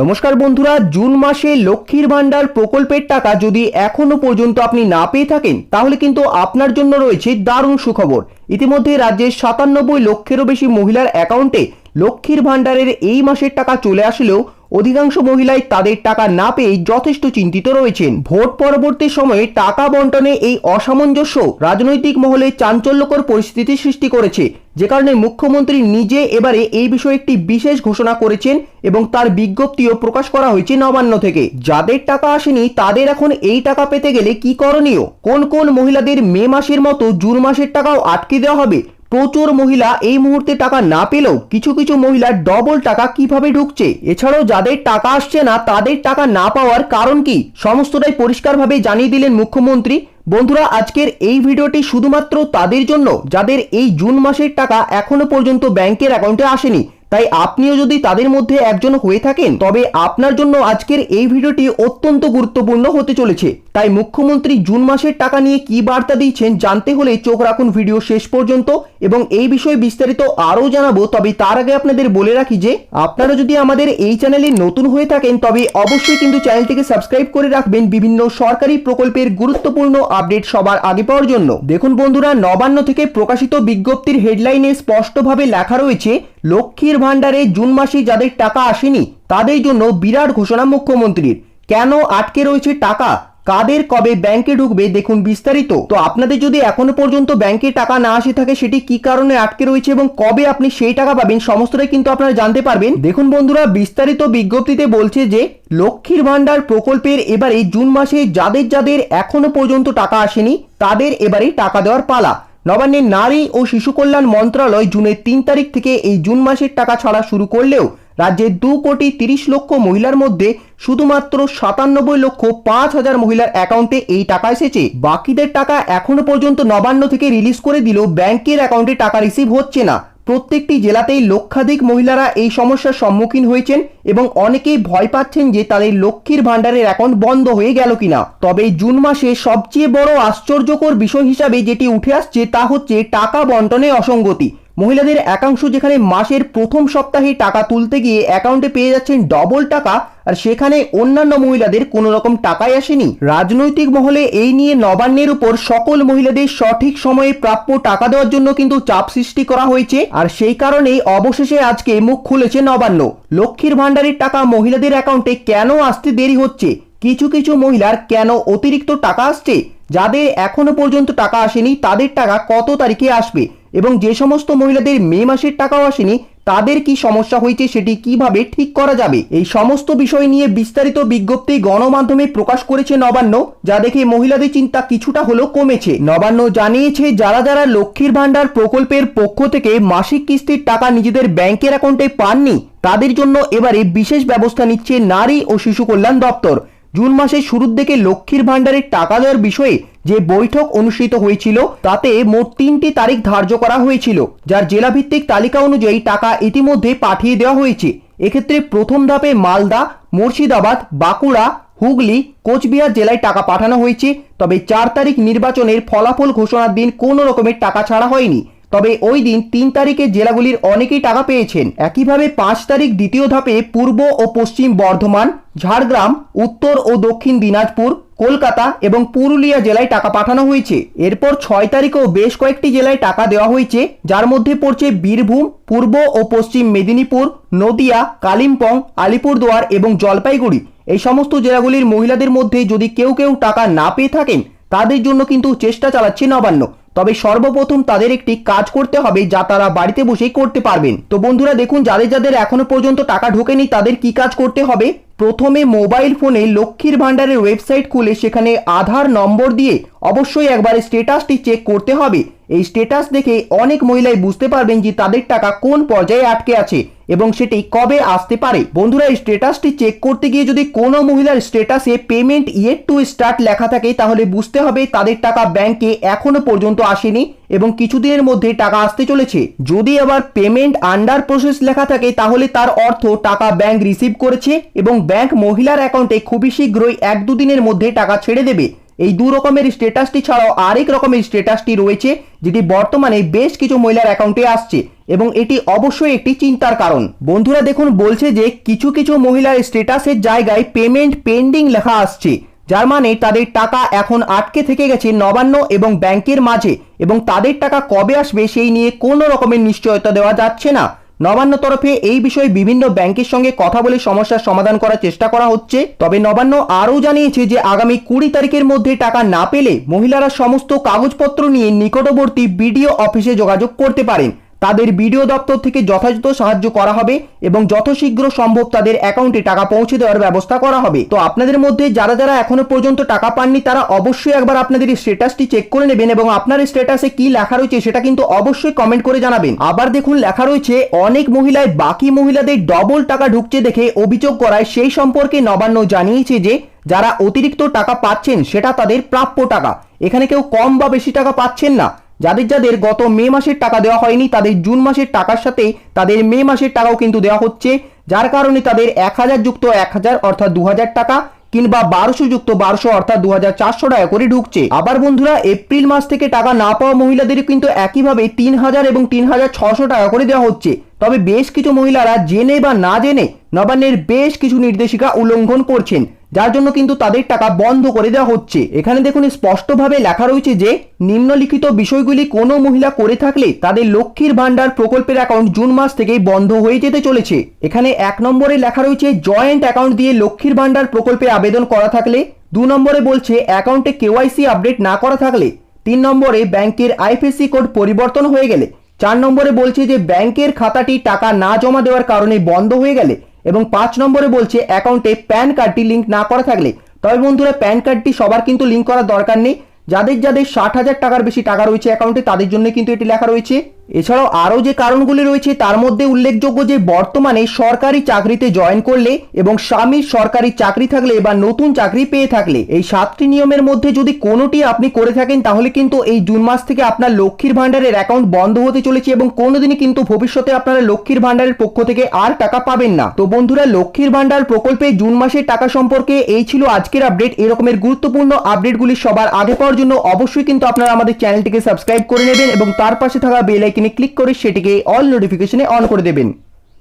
নমস্কার বন্ধুরা, জুন মাসে লক্ষ্মীর ভান্ডার প্রকল্পের টাকা যদি এখনও পর্যন্ত আপনি না পেয়ে থাকেন, তাহলে কিন্তু আপনার জন্য রয়েছে দারুণ সুখবর। ইতিমধ্যে রাজ্যের সাতানব্বই লক্ষেরও বেশি মহিলার অ্যাকাউন্টে লক্ষ্মীর ভান্ডারের এই মাসের টাকা চলে আসলেও অধিকাংশ মহিলাই তাদের টাকা না পেয়ে যথেষ্ট চিন্তিত রয়েছেন। ভোট পরবর্তী সময়ে টাকা বন্টনে এই অসামঞ্জস্য রাজনৈতিক মহলে চাঞ্চল্যকর পরিস্থিতি সৃষ্টি করেছে। যে কারণে মুখ্যমন্ত্রী নিজে এবারে এই বিষয়ে একটি বিশেষ ঘোষণা করেছেন এবং তার বিজ্ঞপ্তিও প্রকাশ করা হয়েছে নবান্ন থেকে। যাদের টাকা আসেনি, তাদের এখন এই টাকা পেতে গেলে কি করণীয়? কোন কোন মহিলাদের মে মাসের মতো জুন মাসের টাকাও আটকে দেওয়া হবে? প্রচুর মহিলা এই মুহূর্তে টাকা না পেলেও কিছু কিছু মহিলার ডবল টাকা কীভাবে ঢুকছে? এছাড়াও যাদের টাকা আসছে না, তাদের টাকা না পাওয়ার কারণ কি? সমস্তটাই পরিষ্কারভাবে জানিয়ে দিলেন মুখ্যমন্ত্রী। বন্ধুরা, আজকের এই ভিডিওটি শুধুমাত্র তাদের জন্য, যাদের এই জুন মাসের টাকা এখনও পর্যন্ত ব্যাংকের অ্যাকাউন্টে আসেনি। তাই আপনিও যদি তাদের মধ্যে একজন হয়ে থাকেন, তবে আপনার জন্য আজকের এই ভিডিওটি অত্যন্ত গুরুত্বপূর্ণ হতে চলেছে। তাই মুখ্যমন্ত্রী জুন মাসের টাকা নিয়ে কি বার্তা দিচ্ছেন জানতে হলে চোখ রাখুন ভিডিও শেষ পর্যন্ত এবং এই বিষয়ে বিস্তারিত আরও জানাব। তবে তার আগে আপনাদের বলে রাখি যে, আপনারা যদি আমাদের এই চ্যানেলে নতুন হয়ে থাকেন, তবে অবশ্যই কিন্তু চ্যানেলটিকে সাবস্ক্রাইব করে রাখবেন বিভিন্ন সরকারি প্রকল্পের গুরুত্বপূর্ণ আপডেট সবার আগে পাওয়ার জন্য। দেখুন বন্ধুরা, নবান্ন থেকে প্রকাশিত বিজ্ঞপ্তির হেডলাইনে স্পষ্টভাবে লেখা রয়েছে লক্ষ্মীর ভাণ্ডারে জুন মাসে যাদের টাকা আসেনি, তাদের জন্য বিরাট ঘোষণা মুখ্যমন্ত্রীর। কেন আটকে রয়েছে টাকা? কাদের কবে ব্যাংকে ঢুকবে? দেখুন বিস্তারিত। তো আপনাদের যদি এখনও পর্যন্ত ব্যাংকে টাকা না আসে থাকে, সেটি কি কারণে আটকে রয়েছে এবং কবে আপনি সেই টাকা পাবেন, সমস্তটাই কিন্তু আপনারা জানতে পারবেন। দেখুন বন্ধুরা, বিস্তারিত বিজ্ঞপ্তিতে বলছে যে, লক্ষ্মীর ভাণ্ডার প্রকল্পের এবারে জুন মাসে যাদের যাদের এখনও পর্যন্ত টাকা আসেনি, তাদের এবারে টাকা দেওয়ার পালা। নবান্নের নারী ও শিশু কল্যাণ মন্ত্রণালয় জুনের তিন তারিখ থেকে এই জুন মাসের টাকা ছাড়া শুরু করলেও রাজ্যের দু কোটি তিরিশ লক্ষ মহিলার মধ্যে শুধুমাত্র সাতানব্বই লক্ষ পাঁচ হাজার মহিলার অ্যাকাউন্টে এই টাকা এসেছে। বাকিদের টাকা এখনও পর্যন্ত নবান্ন থেকে রিলিজ করে দিলেও ব্যাংকের অ্যাকাউন্টে টাকা রিসিভ হচ্ছে না। প্রত্যেকটি জেলাতেই লক্ষাধিক মহিলারা এই সমস্যার সম্মুখীন হয়েছেন এবং অনেকেই ভয় পাচ্ছেন যে তাদের লক্ষ্মীর ভাণ্ডারের অ্যাকাউন্ট বন্ধ হয়ে গেল কিনা। তবে জুন মাসে সবচেয়ে বড় আশ্চর্যকর বিষয় হিসাবে যেটি উঠে আসছে তা হচ্ছে টাকা বন্টনে অসঙ্গতি। মহিলাদের একাংশ যেখানে মাসের প্রথম সপ্তাহে টাকা তুলতে গিয়ে অ্যাকাউন্টে পেয়ে যাচ্ছেন ডবল টাকা, আর সেখানে অন্যান্য মহিলাদের কোনো রকম টাকাই আসেনি। রাজনৈতিক মহলে এই নিয়ে নবান্নের উপর সকল মহিলাদের সঠিক সময়ে প্রাপ্য টাকা দেওয়ার জন্য কিন্তু চাপ সৃষ্টি করা হয়েছে, আর সেই কারণেই অবশেষে আজকে মুখ খুলেছে নবান্ন। লক্ষ্মীর ভাণ্ডারের টাকা মহিলাদের অ্যাকাউন্টে কেন আসতে দেরি হচ্ছে? কিছু কিছু মহিলার কেন অতিরিক্ত টাকা আসছে? যাদের এখনও পর্যন্ত টাকা আসেনি, তাদের টাকা কত তারিখে আসবে? এবং যে সমস্ত মহিলাদের মে মাসের টাকাও আসেনি, তাদের কি সমস্যা হয়েছে সেটি কীভাবে ঠিক করা যাবে? এই সমস্ত বিষয় নিয়ে বিস্তারিত বিজ্ঞপ্তি গণমাধ্যমে প্রকাশ করেছে নবান্ন, যা দেখে মহিলাদের চিন্তা কিছুটা হলেও কমেছে। নবান্ন জানিয়েছে, যারা যারা লক্ষ্মীর ভাণ্ডার প্রকল্পের পক্ষ থেকে মাসিক কিস্তির টাকা নিজেদের ব্যাংকের অ্যাকাউন্টে পাননি, তাদের জন্য এবারে বিশেষ ব্যবস্থা নিচ্ছে নারী ও শিশু কল্যাণ দপ্তর। জুন মাসের শুরুর দিকে লক্ষ্মীর ভাণ্ডারের টাকা দেওয়ার বিষয়ে যে বৈঠক অনুষ্ঠিত হয়েছিল, তাতে মোট তিনটি তারিখ ধার্য করা হয়েছিল, যার জেলাভিত্তিক তালিকা অনুযায়ী টাকা ইতিমধ্যে পাঠিয়ে দেওয়া হয়েছে। এক্ষেত্রে প্রথম ধাপে মালদা, মুর্শিদাবাদ, বাঁকুড়া, হুগলি, কোচবিহার জেলায় টাকা পাঠানো হয়েছে, তবে চার তারিখ নির্বাচনের ফলাফল ঘোষণার দিন কোনো রকমের টাকা ছাড়া হয়নি। তবে ওই দিন তিন তারিখে জেলাগুলির অনেকেই টাকা পেয়েছেন। একইভাবে পাঁচ তারিখ দ্বিতীয় ধাপে পূর্ব ও পশ্চিম বর্ধমান, ঝাড়গ্রাম, উত্তর ও দক্ষিণ দিনাজপুর কলকাতা এবং পুরুলিয়া জেলায় টাকা পাঠানো হয়েছে। এরপর ছয় তারিখেও বেশ কয়েকটি জেলায় টাকা দেওয়া হয়েছে, যার মধ্যে পড়ছে বীরভূম, পূর্ব ও পশ্চিম মেদিনীপুর, নদিয়া, কালিম্পং, আলিপুরদুয়ার এবং জলপাইগুড়ি। এই সমস্ত জেলাগুলির মহিলাদের মধ্যে যদি কেউ কেউ টাকা না পেয়ে থাকেন, তাদের জন্য কিন্তু চেষ্টা চালাচ্ছে নবান্ন। তবে সর্বপ্রথম তাদের একটি কাজ করতে হবে যা তারা বাড়িতে বসেই করতে পারবেন। তো বন্ধুরা, দেখুন, যাদের যাদের এখনও পর্যন্ত টাকা ঢোকেনি, তাদের কি কাজ করতে হবে? প্রথমে মোবাইল ফোনে লক্ষ্মীর ভাণ্ডারের ওয়েবসাইট খুলে সেখানে আধার নম্বর দিয়ে অবশ্যই একবার স্টেটাসটি চেক করতে হবে। এই স্টেটাস দেখে অনেক মহিলাই বুঝতে পারবেন যে তাদের টাকা কোন পর্যায়ে আটকে আছে এবং সেটি কবে আসতে পারে। বন্ধুরা, এই স্টেটাসটি চেক করতে গিয়ে যদি কোনো মহিলার স্টেটাসে পেমেন্ট ইয়েট টু স্টার্ট লেখা থাকে, তাহলে বুঝতে হবে তাদের টাকা ব্যাংকে এখনও পর্যন্ত আসেনি এবং কিছুদিনের মধ্যে টাকা আসতে চলেছে। যদি আবার পেমেন্ট আন্ডার প্রসেস লেখা থাকে, তাহলে তার অর্থ টাকা ব্যাংক রিসিভ করেছে এবং ব্যাংক মহিলার অ্যাকাউন্টে খুবই শীঘ্রই এক দুদিনের মধ্যে টাকা ছেড়ে দেবে। এই দু রকমের স্ট্যাটাসটি ছাড়াও আরেক রকমের স্ট্যাটাসটি রয়েছে, যেটি বর্তমানে বেশ কিছু মহিলার অ্যাকাউন্টে আসছে এবং এটি অবশ্যই একটি চিন্তার কারণ। বন্ধুরা দেখুন, বলছে যে কিছু কিছু মহিলার স্ট্যাটাসের জায়গায় পেমেন্ট পেন্ডিং লেখা আসছে, যার মানে তাদের টাকা এখন আটকে থেকে গেছে নবান্ন এবং ব্যাংকের মাঝে এবং তাদের টাকা কবে আসবে সেই নিয়ে কোনো রকমের নিশ্চয়তা দেওয়া যাচ্ছে না। নবান্ন তরফে এই বিষয়ে বিভিন্ন ব্যাংকের সঙ্গে কথা বলে সমস্যার সমাধান করার চেষ্টা করা হচ্ছে। তবে নবান্ন আরও জানিয়েছে যে, আগামী কুড়ি তারিখের মধ্যে টাকা না পেলে মহিলারা সমস্ত কাগজপত্র নিয়ে নিকটবর্তী বিডিও অফিসে যোগাযোগ করতে পারেন। তাদের বিডিও দপ্তর থেকে যথাযথ সাহায্য করা হবে এবং যথাশীঘ্র সম্ভব তাদের অ্যাকাউন্টে টাকা পৌঁছে দেওয়ার ব্যবস্থা করা হবে। তো আপনাদের মধ্যে যারা যারা এখনও পর্যন্ত টাকা পাননি, তারা অবশ্যই একবার আপনাদের স্ট্যাটাসটি চেক করে নেবেন এবং আপনার স্ট্যাটাসে কি লেখা রয়েছে সেটা কিন্তু অবশ্যই কমেন্ট করে জানাবেন। আবার দেখুন, লেখা রয়েছে, অনেক মহিলায় বাকি মহিলাদের ডবল টাকা ঢুকছে দেখে অভিযোগ করায় সেই সম্পর্কে নবান্ন জানিয়েছে যে, যারা অতিরিক্ত টাকা পাচ্ছেন, সেটা তাদের প্রাপ্য টাকা। এখানে কেউ কম বা বেশি টাকা পাচ্ছেন না। যাদের যাদের গত মে মাসের টাকা দেওয়া হয়নি, তাদের জুন মাসের টাকার সাথে তাদের মে মাসের টাকাও কিন্তু দেওয়া হচ্ছে। যার কারণে তাদের এক হাজার যুক্ত এক হাজার, অর্থাৎ দু হাজার টাকা, কিংবা বারোশো যুক্ত বারোশো, অর্থাৎ দু হাজার চারশো টাকা করে ঢুকছে। আবার বন্ধুরা, এপ্রিল মাস থেকে টাকা না পাওয়া মহিলাদেরও কিন্তু একইভাবে তিন হাজার এবং তিন হাজার ছশো টাকা করে দেওয়া হচ্ছে। তবে বেশ কিছু মহিলারা জেনে বা না জেনে নবান্নের বেশ কিছু নির্দেশিকা উল্লঙ্ঘন করছেন। যার জন্য কিন্তু তাদের টাকা বন্ধ করে দেওয়া হচ্ছে। এখানে দেখুন, স্পষ্টভাবে লেখা রয়েছে যে, নিম্নলিখিত বিষয়গুলি কোনো মহিলা করে থাকলে তাদের লক্ষ্মীর ভান্ডার প্রকল্পের অ্যাকাউন্ট জুন মাস থেকেই বন্ধ হয়ে যেতে চলেছে। এখানে এক নম্বরে লেখা রয়েছে জয়েন্ট অ্যাকাউন্ট দিয়ে লক্ষ্মীর ভান্ডার প্রকল্পে আবেদন করা থাকলে, দু নম্বরে বলছে অ্যাকাউন্টে কেওয়াইসি আপডেট না করা থাকলে, তিন নম্বরে ব্যাংকের আইএফএসসি কোড পরিবর্তন হয়ে গেলে, চার নম্বরে বলছে যে, ব্যাংকের খাতাটি টাকা না জমা দেওয়ার কারণে বন্ধ হয়ে গেলে এবং পাঁচ নম্বরে বলছে অ্যাকাউন্টে প্যান কার্ডটি লিঙ্ক না করা থাকলে। তবে বন্ধুরা প্যান কার্ডটি সবার কিন্তু লিঙ্ক করার দরকার নেই। যাদের যাদের ষাট হাজার টাকার বেশি টাকা রয়েছে অ্যাকাউন্টে তাদের জন্য কিন্তু এটি লেখা রয়েছে। এছাড়াও আরও যে কারণগুলি রয়েছে, তার মধ্যে উল্লেখযোগ্য যে বর্তমানে সরকারি চাকরিতে জয়েন করলে এবং স্বামীর সরকারি চাকরি থাকলে বা নতুন চাকরি পেয়ে থাকলে, এই সাতটি নিয়মের মধ্যে যদি কোনোটি আপনি করে থাকেন, তাহলে কিন্তু এই জুন মাস থেকে আপনার লক্ষ্মীর ভান্ডারের অ্যাকাউন্ট বন্ধ হতে চলেছে এবং কোনোদিনই কিন্তু ভবিষ্যতে আপনারা লক্ষ্মীর ভান্ডারের পক্ষ থেকে আর টাকা পাবেন না। তো বন্ধুরা, লক্ষ্মীর ভান্ডার প্রকল্পে জুন মাসের টাকা সম্পর্কে এই ছিল আজকের আপডেট। এরকমের গুরুত্বপূর্ণ আপডেটগুলি সবার আগে পাওয়ার জন্য অবশ্যই কিন্তু আপনারা আমাদের চ্যানেলটিকে সাবস্ক্রাইব করে নেবেন এবং তার পাশে থাকা বেল আইকনে ক্লিক করে সেটিকে অল নোটিফিকেশনে অন করে দেবেন।